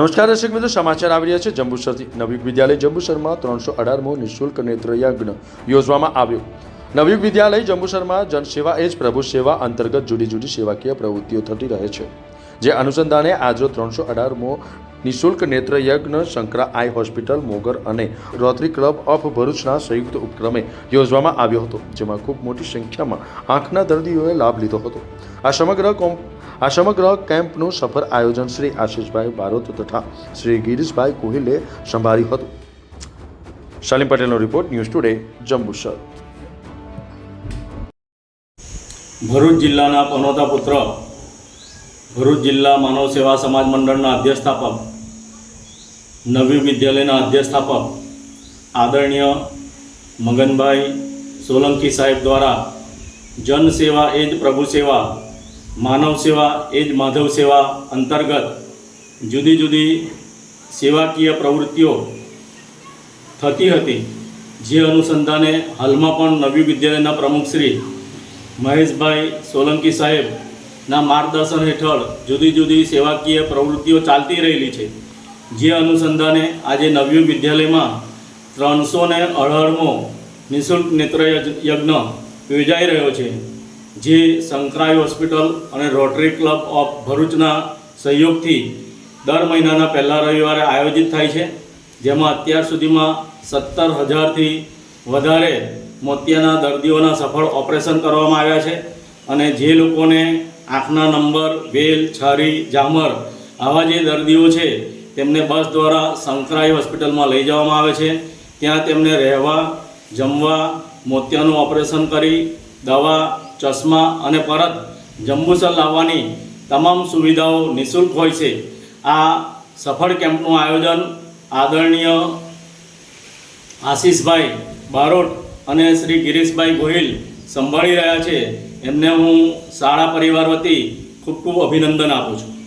નમસ્કાર, દર્શક મિત્રો, સમાચાર આવી રહ્યા છે. જંબુસરથી નવયુગ વિદ્યાલય જંબુસરમાં ત્રણસો અઢારમો નિઃશુલ્ક નેત્રયજ્ઞ યોજવામાં આવ્યો. નવયુગ વિદ્યાલય જંબુસરમાં જનસેવા એ જ પ્રભુ સેવા અંતર્ગત જુદી જુદી સેવાકીય પ્રવૃત્તિઓ થતી રહે છે, જે અનુસંધાને આજરો ત્રણસો અઢારમો નિઃશુલ્ક નેત્રયજ્ઞ શંકરા આઈ હોસ્પિટલ, મોગર અને રોટરી ક્લબ ઓફ ભરૂચના સંયુક્ત ઉપક્રમે યોજવામાં આવ્યો હતો, જેમાં ખૂબ મોટી સંખ્યામાં આંખના દર્દીઓએ લાભ લીધો હતો. આ સમગ્ર કોમ આ સમગ્ર કેમ્પનું સફળ આયોજન શ્રી આશીષભાઈ બારોત તથા શ્રી ગિરીશભાઈ કોહિલે સંભાળ્યું હતું. સલીમ પટેલનો report news today, Jambusar. Bharuch જિલ્લાના પનોતા પુત્ર, ભરૂચ જિલ્લા માનવ સેવા સમાજ મંડળના અધ્યક્ષાપક નવી વિદ્યાલયના અધ્યક્ષાપક આદરણીય મગનભાઈ સોલંકી સાહેબ દ્વારા જન સેવા એ જ પ્રભુ સેવા માનવ સેવા એ જ માધવ સેવા અંતર્ગત જુદી જુદી સેવાકીય પ્રવૃત્તિઓ થતી હતી, જે અનુસંધાને હાલમાં પણ નવી વિદ્યાલયના પ્રમુખ શ્રી મહેશભાઈ સોલંકી સાહેબના માર્ગદર્શન હેઠળ જુદી જુદી સેવાકીય પ્રવૃત્તિઓ ચાલતી રહેલી છે, જે અનુસંધાને આજે નવ્યું વિદ્યાલયમાં ત્રણસો ને અઢારમો નિઃશુલ્ક નેત્ર યજ્ઞ યોજાઈ રહ્યો છે. જે શંકરાઈ હોસ્પિટલ અને રોટરી ક્લબ ઓફ ભરૂચના સહયોગથી દર મહિનાના પહેલા રવિવારે આયોજિત થાય છે, જેમાં અત્યાર સુધીમાં સત્તર હજારથી વધારે મોતિયાના દર્દીઓના સફળ ઓપરેશન કરવામાં આવ્યા છે અને જે લોકોને આંખના નંબર, વેલ, છરી, જામર આવા જે દર્દીઓ છે, તેમને બસ દ્વારા શંકરાઈ હોસ્પિટલમાં લઈ જવામાં આવે છે. ત્યાં તેમને રહેવા, જમવા, મોતિયાનું ઓપરેશન કરી દવા ચશ્મા અને પરત જંબુસર લાવવાની તમામ સુવિધાઓ નિઃશુલ્ક હોય છે. આ સફળ કેમ્પનું આયોજન આદરણીય આશીષભાઈ બારોટ અને શ્રી ગિરીશભાઈ ગોહિલ સંભાળી રહ્યા છે. એમને હું શાળા પરિવાર વતી ખૂબ ખૂબ અભિનંદન આપું છું.